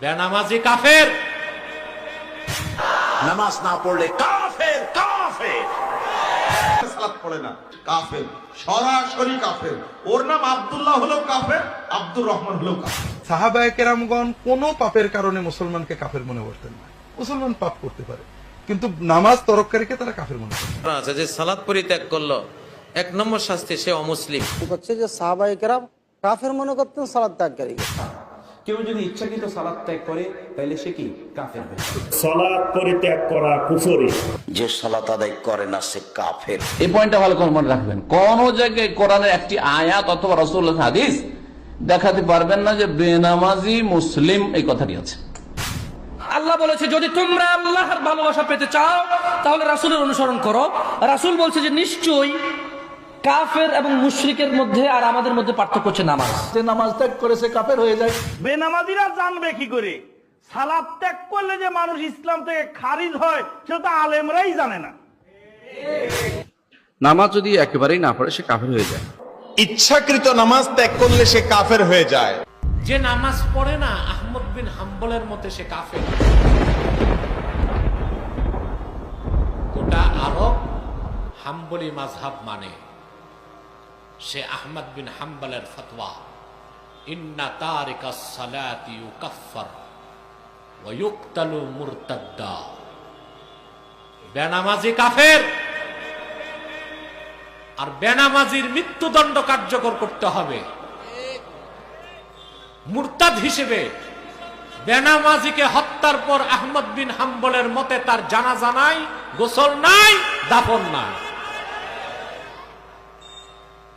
বেনামাজি কাফের। নামাজ না পড়লে কাফের কাফের। সালাত পড়ে না কাফের। সরাসরি কাফের। ওর নাম আব্দুল্লাহ হলেও কাফের আব্দুর রহমান হলেও কাফের। সাহাবায় কেরামগণ কোন পাপের কারণে মুসলমানকে কাফের মনে করতেন না। মুসলমান পাপ করতে পারে। কিন্তু নামাজ তরককারীকে তারা কাফের মনে করতেন আছে যে সালাদ পরিত্যাগ করল এক নম্বর শাস্তি সে অমুসলিম। হচ্ছে যে সাহাবাই কেরাম কাফের মনে করতেন সালাদ ত্যাগকারী কেউ যদি ইচ্ছাকৃত সালাদ ত্যাগ করে তাহলে সে কি? কাফের। সলাদ পরিত্যাগ করা কুফরি। যে সালাত আদায় করে না সে কাফের। এই পয়েন্টটা ভালো করে মনে রাখবেন। কোন জায়গায় কোরআনের একটি আয়াত অথবা রসুল হাদিস দেখাতে পারবেন না যে বেনামাজি মুসলিম এই কথাটি আছে। আল্লাহ বলেছে যদি তোমরা আল্লাহর ভালোবাসা পেতে চাও তাহলে রাসূলের অনুসরণ করো। রাসূল বলছে যে নিশ্চয়ই কাফের এবং মুশরিকের মধ্যে আর আমাদের মধ্যে পার্থক্য হচ্ছে নামাজ। যে নামাজ ত্যাগ করেছে কাফের হয়ে যায়। বেনামাজিরা জানবে কি করে? সালাদ ত্যাগ করলে যে মানুষ ইসলাম থেকে খারিজ হয় সেটা তো আলেমরাই জানে না। নামাজ যদি একেবারেই না পড়ে সে কাফের হয়ে যায়। ইচ্ছাকৃত নামাজ ত্যাগ করলে সে কাফের হয়ে যায়। যে নামাজ পড়ে না আহমদ বিন হাম্বলের মতে সে কাফের। গোটা আরব হাম্বলি মাঝহাব মানে। সে আহমদ বিন হাম্বলের ফতোয়া। ইন্না তারিকা সালাতি ইউকাফফার ওয়া ইউকতালু মুরতাদ্দা। বেনামাজি কাফের। আর বেনামাজির মৃত্যুদণ্ড কার্যকর করতে হবে। মুরতাদ হিসেবে বেনামাজিকে হত্যার পর আহমদ বিন হাম্বলের মতে তার জানাজা নাই, গোসল নাই, দাফন নাই।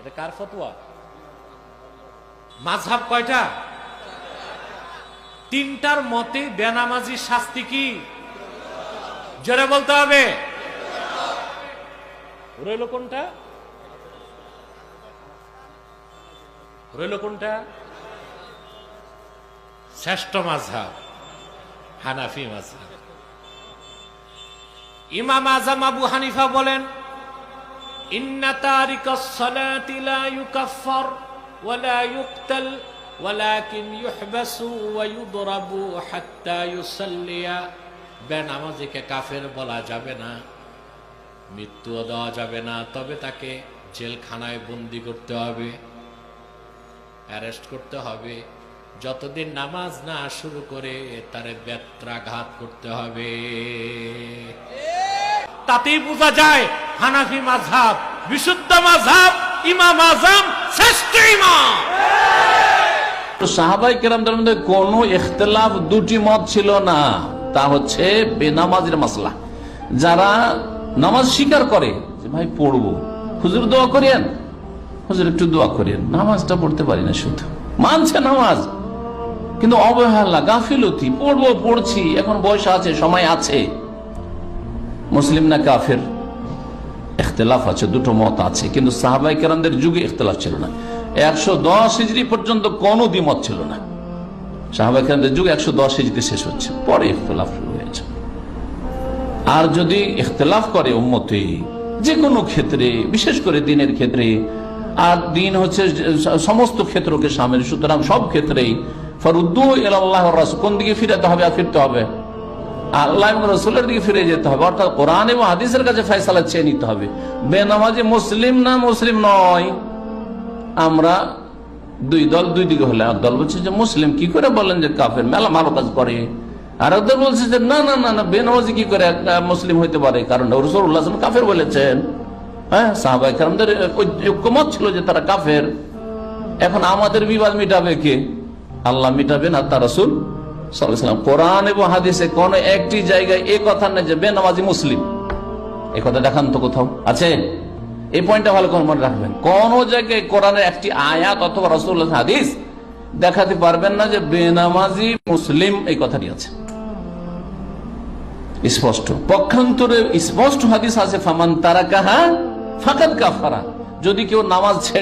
এটা কার ফতোয়া? মাঝহাব কয়টা? তিনটার মতে বেনামাজি শাস্তি কি? জোরে বলতে হবে। রইল কোনটা? রইল কোনটা? শ্রেষ্ঠ মাঝহাব হানাফি মাঝহাব ইমাম আজম আবু হানিফা বলেন ইন্না তারিকাস সালাতি লা ইউকাফফার ওয়া লা ইউকতাল ولكن يحبس ويضرب حتى يصلي বেনামাজিকে কাফের বলা যাবে না মৃত্যুও দেওয়া যাবে না তবে তাকে জেলখানায় বন্দি করতে হবে অ্যারেস্ট করতে হবে যতদিন নামাজ না শুরু করে তারে ব্যত্রাঘাত করতে হবে তাতেই বোঝা যায় হানাফি মাঝহাব বিশুদ্ধ মাঝহাব ইমাম আজম শ্রেষ্ঠ ইমাম। সাহাবাই কোন দুটি মত ছিল না। তা হচ্ছে বেনামাজের যারা নামাজ স্বীকার করে যে, ভাই, পড়ব। একটু দোয়া নামাজটা পড়তে পারি না মানছে নামাজ। কিন্তু অবহেলা, গাফিলতি, পড়ব, পড়ছি, এখন বয়স আছে, সময় আছে। মুসলিম না কাফের? ইখতলাফ আছে, দুটো মত আছে। কিন্তু সাহাবাই কেরামদের যুগে ইখতলাফ ছিল না। একশো দশ হিজড়ি পর্যন্ত কোনো দ্বিমত ছিল না। সাহাবাই কেরামদের যুগ একশো দশ হিজড়ি শেষ হচ্ছে, পরে ইখতলাফ শুরু হয়েছে। আর যদি ইখতলাফ করে উম্মতে যে কোনো ক্ষেত্রে, বিশেষ করে দিনের ক্ষেত্রে, আর দিন হচ্ছে সমস্ত ক্ষেত্রকে সামিল। সুতরাং সব ক্ষেত্রেই, ফরুদ্দু আল্লাহ কোন দিকে ফিরাতে হবে আর ফিরতে হবে? আল্লাহ এবং রসুলের দিকে ফিরে যেতে হবে। অর্থাৎ কোরআন এবং হাদিসের কাছে ফয়সালা চেয়ে নিতে হবে। বেনামাজি মুসলিম না মুসলিম নয়। আমরা দুই দল দুই দিকে হলে। দল বলছে যে মুসলিম কি করে বলেন যে কাফের? মেলা ভালো কাজ করে। আর এক দল বলছে যে না না না না, বেনামাজি কি করে একটা মুসলিম হইতে পারে? কারণ রসুল্লাহ কাফের বলেছেন। হ্যাঁ সাহাবাই কারণদের ঐক্যমত ছিল যে তারা কাফের। এখন আমাদের বিবাদ মিটাবে কে? আল্লাহ মিটাবেন আর তার রসুল সাল্লাম। কোরআন এবং হাদিসে কোন একটি জায়গায় এ কথা নেই যে বেনামাজি মুসলিম। এ কথা দেখান তো কোথাও। আছে? এই পয়েন্টটা ভালো করে মনে রাখবেন। কোন জায়গায় কোরআনের একটি আয়াত অথবা হাদিস দেখাতে পারবেন না যে বেনামাজি মুসলিম এই কথাটি আছে। স্পষ্ট। পক্ষান্তরে স্পষ্ট হাদিস আছে, ফামান তারা কাহা ফাঁকাত কাফারা। যদি কেউ নামাজ ছেড়ে